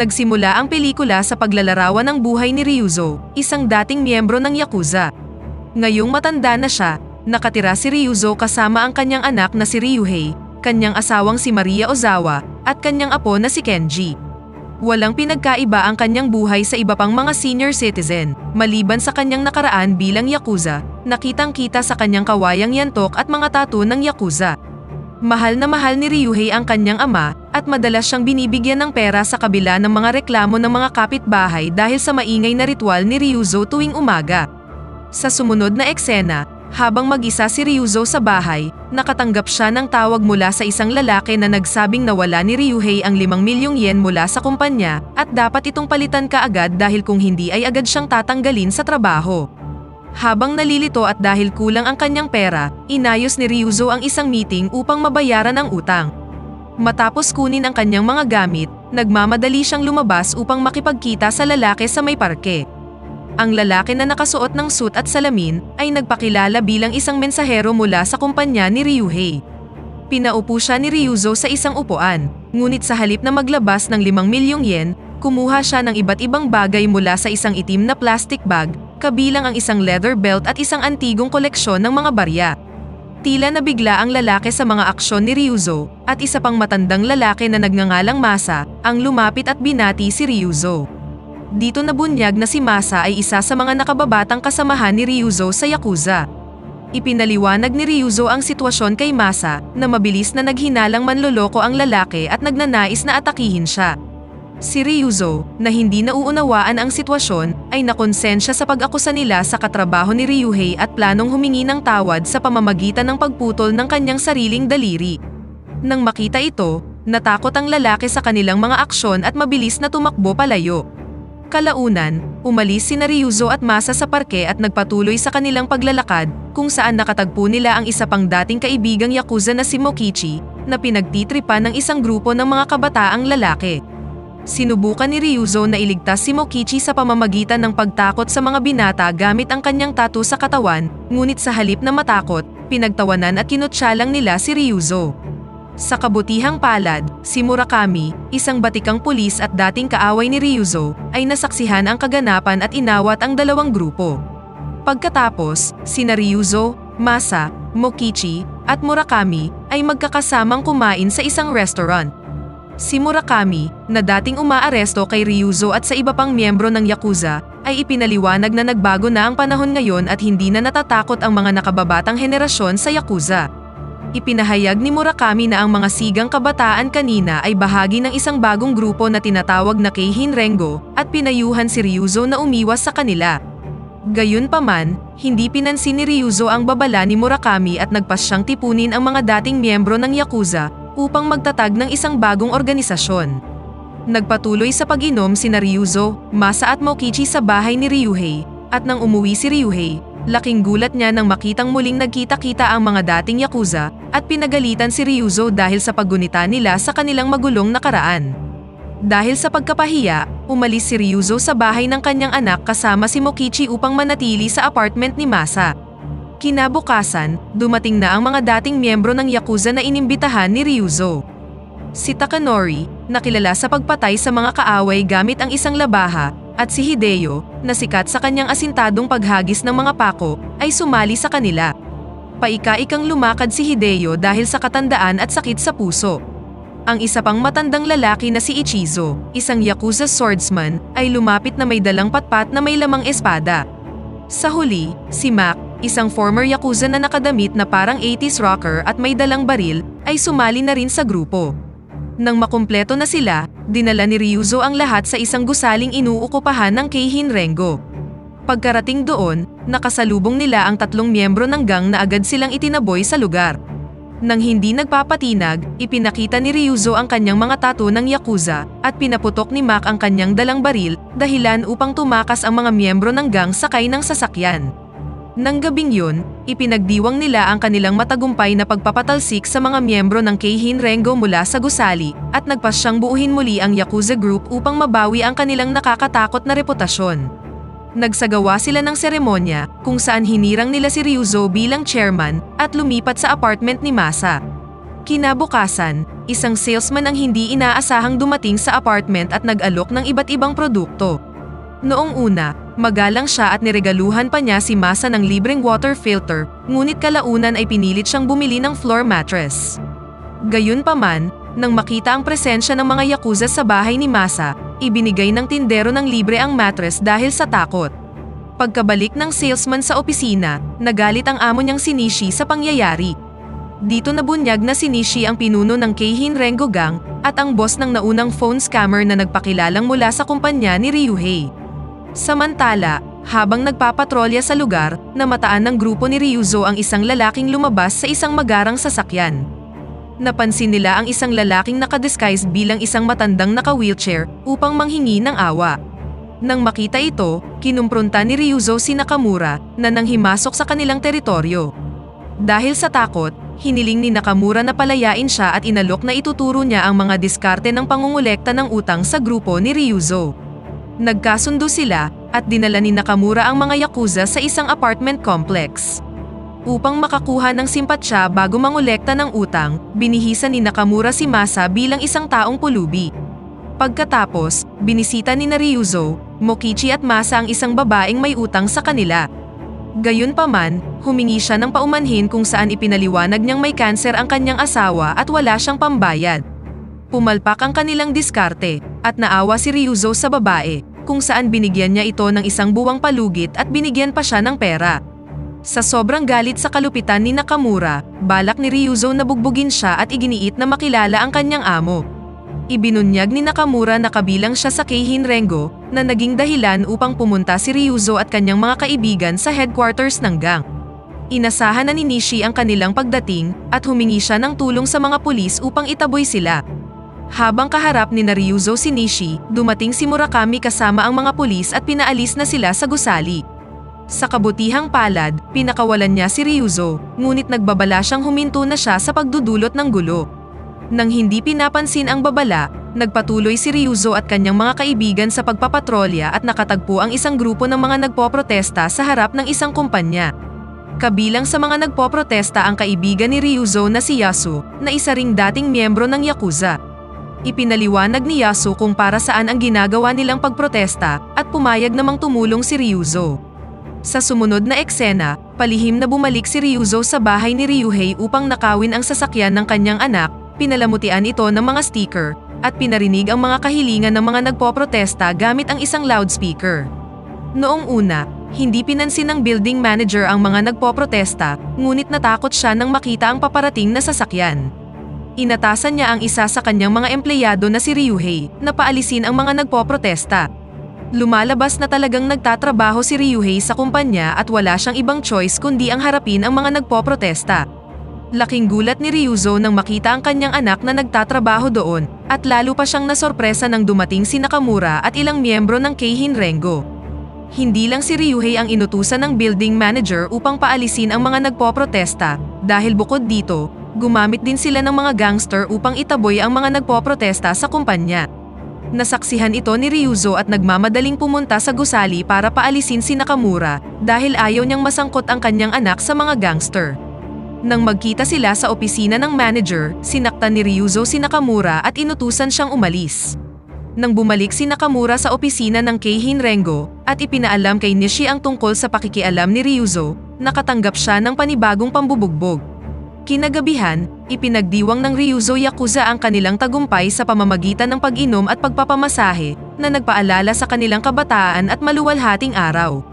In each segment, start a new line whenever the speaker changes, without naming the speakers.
Nagsimula ang pelikula sa paglalarawan ng buhay ni Ryuzo, isang dating miyembro ng Yakuza. Ngayong matanda na siya, nakatira si Ryuzo kasama ang kanyang anak na si Ryuhei, kanyang asawang si Maria Ozawa, at kanyang apo na si Kenji. Walang pinagkaiba ang kanyang buhay sa iba pang mga senior citizen, maliban sa kanyang nakaraan bilang Yakuza, nakitang-kita sa kanyang kawayang yantok at mga tattoo ng Yakuza. Mahal na mahal ni Ryuhei ang kanyang ama at madalas siyang binibigyan ng pera sa kabila ng mga reklamo ng mga kapitbahay dahil sa maingay na ritual ni Ryuzo tuwing umaga. Sa sumunod na eksena, habang mag-isa si Ryuzo sa bahay, nakatanggap siya ng tawag mula sa isang lalaki na nagsabing nawala ni Ryuhei ang 5 milyong yen mula sa kumpanya at dapat itong palitan kaagad dahil kung hindi ay agad siyang tatanggalin sa trabaho. Habang nalilito at dahil kulang ang kanyang pera, inayos ni Ryuzo ang isang meeting upang mabayaran ang utang. Matapos kunin ang kanyang mga gamit, nagmamadali siyang lumabas upang makipagkita sa lalaki sa may parke. Ang lalaki na nakasuot ng suit at salamin ay nagpakilala bilang isang mensahero mula sa kumpanya ni Ryuhei. Pinaupo siya ni Ryuzo sa isang upuan, ngunit sa halip na maglabas ng 5 milyong yen, kumuha siya ng iba't ibang bagay mula sa isang itim na plastic bag, kabilang ang isang leather belt at isang antigong koleksyon ng mga barya. Tila nabigla ang lalaki sa mga aksyon ni Ryuzo, at isa pang matandang lalaki na nagngangalang Masa, ang lumapit at binati si Ryuzo. Dito nabunyag na si Masa ay isa sa mga nakababatang kasamahan ni Ryuzo sa Yakuza. Ipinaliwanag ni Ryuzo ang sitwasyon kay Masa na mabilis na naghinalang manloloko ang lalaki at nagnanais na atakihin siya. Si Ryuzo, na hindi nauunawaan ang sitwasyon, ay nakonsensya sa pag-akusa nila sa katrabaho ni Ryuhei at planong humingi ng tawad sa pamamagitan ng pagputol ng kanyang sariling daliri. Nang makita ito, natakot ang lalaki sa kanilang mga aksyon at mabilis na tumakbo palayo. Kalaunan, umalis si Ryuzo at Masa sa parke at nagpatuloy sa kanilang paglalakad kung saan nakatagpo nila ang isa pang dating kaibigang Yakuza na si Mokichi na pinagtitripan ng isang grupo ng mga kabataang lalaki. Sinubukan ni Ryuzo na iligtas si Mokichi sa pamamagitan ng pagtakot sa mga binata gamit ang kanyang tattoo sa katawan, ngunit sa halip na matakot, pinagtawanan at kinutsa lang nila si Ryuzo. Sa kabutihang palad, si Murakami, isang batikang pulis at dating kaaway ni Ryuzo, ay nasaksihan ang kaganapan at inawat ang dalawang grupo. Pagkatapos, sina Ryuzo, Masa, Mokichi, at Murakami ay magkakasamang kumain sa isang restaurant. Si Murakami, na dating umaaresto kay Ryuzo at sa iba pang miyembro ng Yakuza, ay ipinaliwanag na nagbago na ang panahon ngayon at hindi na natatakot ang mga nakababatang henerasyon sa Yakuza. Ipinahayag ni Murakami na ang mga sigang kabataan kanina ay bahagi ng isang bagong grupo na tinatawag na Keihin Rengo at pinayuhan si Ryuzo na umiwas sa kanila. Gayunpaman, hindi pinansin ni Ryuzo ang babala ni Murakami at nagpasyang tipunin ang mga dating miyembro ng Yakuza upang magtatag ng isang bagong organisasyon. Nagpatuloy sa pag-inom si Ryuzo, Masa at Mokichi sa bahay ni Ryuhei, at nang umuwi si Ryuhei, laking gulat niya nang makitang muling nagkita-kita ang mga dating Yakuza at pinagalitan si Ryuzo dahil sa paggunita nila sa kanilang magulong nakaraan. Dahil sa pagkapahiya, umalis si Ryuzo sa bahay ng kanyang anak kasama si Mokichi upang manatili sa apartment ni Masa. Kinabukasan, dumating na ang mga dating miyembro ng Yakuza na inimbitahan ni Ryuzo. Si Takanori, nakilala sa pagpatay sa mga kaaway gamit ang isang labaha, at si Hideo, na sikat sa kanyang asintadong paghagis ng mga pako, ay sumali sa kanila. Paika-ikang lumakad si Hideo dahil sa katandaan at sakit sa puso. Ang isa pang matandang lalaki na si Ichizo, isang Yakuza swordsman, ay lumapit na may dalang patpat na may lamang espada. Sa huli, si Mac, isang former Yakuza na nakadamit na parang 80s rocker at may dalang baril, ay sumali na rin sa grupo. Nang makumpleto na sila, dinala ni Ryuzo ang lahat sa isang gusaling inuukupahan ng Keihin Rengo. Pagkarating doon, nakasalubong nila ang tatlong miyembro ng gang na agad silang itinaboy sa lugar. Nang hindi nagpapatinag, ipinakita ni Ryuzo ang kanyang mga tato ng Yakuza at pinaputok ni Mac ang kanyang dalang baril dahilan upang tumakas ang mga miyembro ng gang sakay ng sasakyan. Nang gabing yun, ipinagdiwang nila ang kanilang matagumpay na pagpapatalsik sa mga miyembro ng Keihin Rengo mula sa gusali at nagpasyang buuhin muli ang Yakuza Group upang mabawi ang kanilang nakakatakot na reputasyon. Nagsagawa sila ng seremonya kung saan hinirang nila si Ryuzo bilang chairman at lumipat sa apartment ni Masa. Kinabukasan, isang salesman ang hindi inaasahang dumating sa apartment at nag-alok ng iba't ibang produkto. Noong una, magalang siya at niregaluhan pa niya si Masa ng libreng water filter, ngunit kalaunan ay pinilit siyang bumili ng floor mattress. Gayunpaman, nang makita ang presensya ng mga yakuza sa bahay ni Masa, ibinigay ng tindero ng libre ang mattress dahil sa takot. Pagkabalik ng salesman sa opisina, nagalit ang amo niyang si Nishi sa pangyayari. Dito nabunyag na si Nishi ang pinuno ng Keihin Rengo Gang at ang boss ng naunang phone scammer na nagpakilalang mula sa kumpanya ni Ryuhei. Samantala, habang nagpapatrolya sa lugar, namataan ng grupo ni Ryuzo ang isang lalaking lumabas sa isang magarang sasakyan. Napansin nila ang isang lalaking nakadisguise bilang isang matandang naka-wheelchair upang manghingi ng awa. Nang makita ito, kinumpronta ni Ryuzo si Nakamura na nang himasok sa kanilang teritoryo. Dahil sa takot, hiniling ni Nakamura na palayain siya at inalok na ituturo niya ang mga diskarte ng pangungulekta ng utang sa grupo ni Ryuzo. Nagkasundo sila at dinala ni Nakamura ang mga yakuza sa isang apartment complex. Upang makakuha ng simpatsya bago mangolekta ng utang, binihisan ni Nakamura si Masa bilang isang taong pulubi. Pagkatapos, binisita ni Ryuzo, Mokichi at Masa ang isang babaeng may utang sa kanila. Gayunpaman, humingi siya ng paumanhin kung saan ipinaliwanag niyang may kanser ang kanyang asawa at wala siyang pambayad. Pumalpak ang kanilang diskarte, at naawa si Ryuzo sa babae, kung saan binigyan niya ito ng isang buwang palugit at binigyan pa siya ng pera. Sa sobrang galit sa kalupitan ni Nakamura, balak ni Ryuzo na bugbugin siya at iginiit na makilala ang kanyang amo. Ibinunyag ni Nakamura na kabilang siya sa Keihin Rengo na naging dahilan upang pumunta si Ryuzo at kanyang mga kaibigan sa headquarters ng gang. Inasahan na ni Nishi ang kanilang pagdating at humingi siya ng tulong sa mga pulis upang itaboy sila. Habang kaharap ni Ryuzo si Nishi, dumating si Murakami kasama ang mga pulis at pinaalis na sila sa gusali. Sa kabutihang palad, pinakawalan niya si Ryuzo, ngunit nagbabala siyang huminto na siya sa pagdudulot ng gulo. Nang hindi pinapansin ang babala, nagpatuloy si Ryuzo at kanyang mga kaibigan sa pagpapatrolya at nakatagpo ang isang grupo ng mga nagpoprotesta sa harap ng isang kumpanya. Kabilang sa mga nagpoprotesta ang kaibigan ni Ryuzo na si Yasu, na isa ring dating miyembro ng Yakuza. Ipinaliwanag ni Yasu kung para saan ang ginagawa nilang pagprotesta at pumayag namang tumulong si Ryuzo. Sa sumunod na eksena, palihim na bumalik si Ryuzo sa bahay ni Ryuhei upang nakawin ang sasakyan ng kanyang anak, pinalamutian ito ng mga sticker, at pinarinig ang mga kahilingan ng mga nagpoprotesta gamit ang isang loudspeaker. Noong una, hindi pinansin ng building manager ang mga nagpoprotesta, ngunit natakot siya nang makita ang paparating na sasakyan. Inatasan niya ang isa sa kanyang mga empleyado na si Ryuhei na paalisin ang mga nagpoprotesta. Lumalabas na talagang nagtatrabaho si Ryuhei sa kumpanya at wala siyang ibang choice kundi ang harapin ang mga nagpoprotesta. Laking gulat ni Ryuzo nang makita ang kanyang anak na nagtatrabaho doon at lalo pa siyang nasorpresa nang dumating si Nakamura at ilang miyembro ng Keihin Rengo. Hindi lang si Ryuhei ang inutusan ng building manager upang paalisin ang mga nagpoprotesta dahil bukod dito, gumamit din sila ng mga gangster upang itaboy ang mga nagpoprotesta sa kumpanya. Nasaksihan ito ni Ryuzo at nagmamadaling pumunta sa gusali para paalisin si Nakamura dahil ayaw niyang masangkot ang kanyang anak sa mga gangster. Nang magkita sila sa opisina ng manager, sinaktan ni Ryuzo si Nakamura at inutusan siyang umalis. Nang bumalik si Nakamura sa opisina ng Keihin Rengo at ipinaalam kay Nishi ang tungkol sa pakikialam ni Ryuzo, nakatanggap siya ng panibagong pambubugbog. Kinagabihan, ipinagdiwang ng Ryuzo Yakuza ang kanilang tagumpay sa pamamagitan ng pag-inom at pagpapamasahe na nagpaalala sa kanilang kabataan at maluwalhating araw.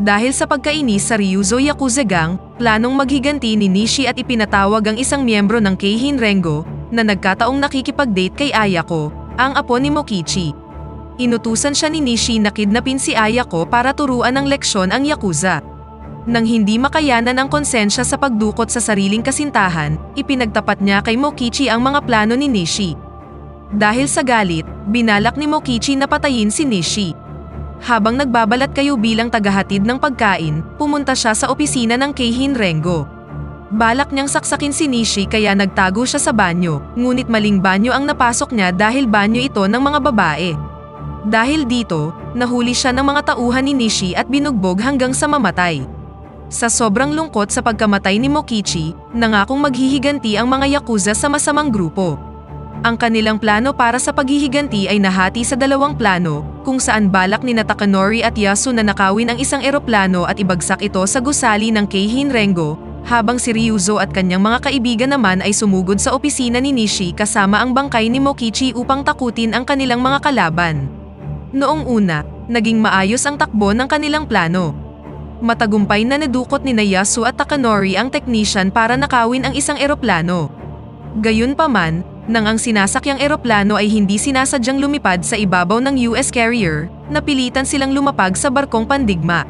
Dahil sa pagkainis sa Ryuzo Yakuza Gang, planong maghiganti ni Nishi at ipinatawag ang isang miyembro ng Keihin Rengo na nagkataong nakikipag-date kay Ayako, ang apo ni Mokichi. Inutusan siya ni Nishi na kidnapin si Ayako para turuan ng leksyon ang Yakuza. Nang hindi makayanan ang konsensya sa pagdukot sa sariling kasintahan, ipinagtapat niya kay Mokichi ang mga plano ni Nishi. Dahil sa galit, binalak ni Mokichi na patayin si Nishi. Habang nagbabalat kayo bilang tagahatid ng pagkain, pumunta siya sa opisina ng Keihin Rengo. Balak niyang saksakin si Nishi kaya nagtago siya sa banyo, ngunit maling banyo ang napasok niya dahil banyo ito ng mga babae. Dahil dito, nahuli siya ng mga tauhan ni Nishi at binugbog hanggang sa mamatay. Sa sobrang lungkot sa pagkamatay ni Mokichi, nangakong maghihiganti ang mga Yakuza sa masamang grupo. Ang kanilang plano para sa paghihiganti ay nahati sa dalawang plano, kung saan balak ni Takanori at Yasu na nakawin ang isang eroplano at ibagsak ito sa gusali ng Keihin Rengo, habang si Ryuzo at kanyang mga kaibigan naman ay sumugod sa opisina ni Nishi kasama ang bangkay ni Mokichi upang takutin ang kanilang mga kalaban. Noong una, naging maayos ang takbo ng kanilang plano. Matagumpay na nadukot ni Yasu at Takanori ang technician para nakawin ang isang eroplano. Gayunpaman, nang ang sinasakyang eroplano ay hindi sinasadyang lumipad sa ibabaw ng US carrier, napilitan silang lumapag sa barkong pandigma.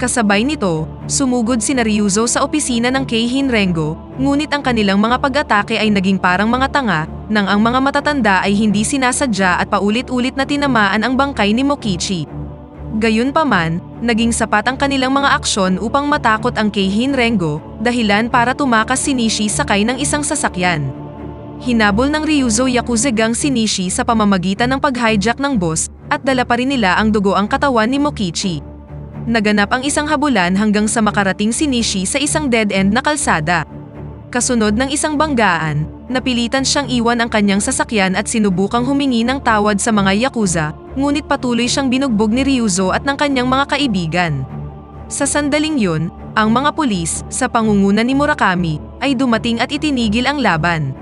Kasabay nito, sumugod si Ryuzo sa opisina ng Keihin Rengo, ngunit ang kanilang mga pag-atake ay naging parang mga tanga, nang ang mga matatanda ay hindi sinasadya at paulit-ulit na tinamaan ang bangkay ni Mokichi. Gayunpaman, naging sapat ang kanilang mga aksyon upang matakot ang Keihin Rengo, dahilan para tumakas si Nishi sakay ng isang sasakyan. Hinabol ng Ryuzo Yakuza gang si Nishi sa pamamagitan ng pag-hijack ng boss at dala pa rin nila ang dugo ang katawan ni Mokichi. Naganap ang isang habulan hanggang sa makarating si Nishi sa isang dead-end na kalsada. Kasunod ng isang banggaan, napilitan siyang iwan ang kanyang sasakyan at sinubukang humingi ng tawad sa mga Yakuza, ngunit patuloy siyang binugbog ni Ryuzo at ng kanyang mga kaibigan. Sa sandaling yun, ang mga pulis, sa pangunguna ni Murakami, ay dumating at itinigil ang laban.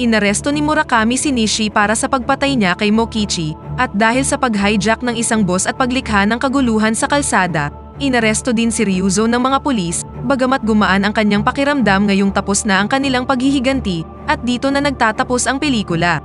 Inaresto ni Murakami si Nishi para sa pagpatay niya kay Mokichi, at dahil sa pag-hijack ng isang boss at paglikha ng kaguluhan sa kalsada, inaresto din si Ryuzo ng mga pulis, bagamat gumaan ang kanyang pakiramdam ngayong tapos na ang kanilang paghihiganti, at dito na nagtatapos ang pelikula.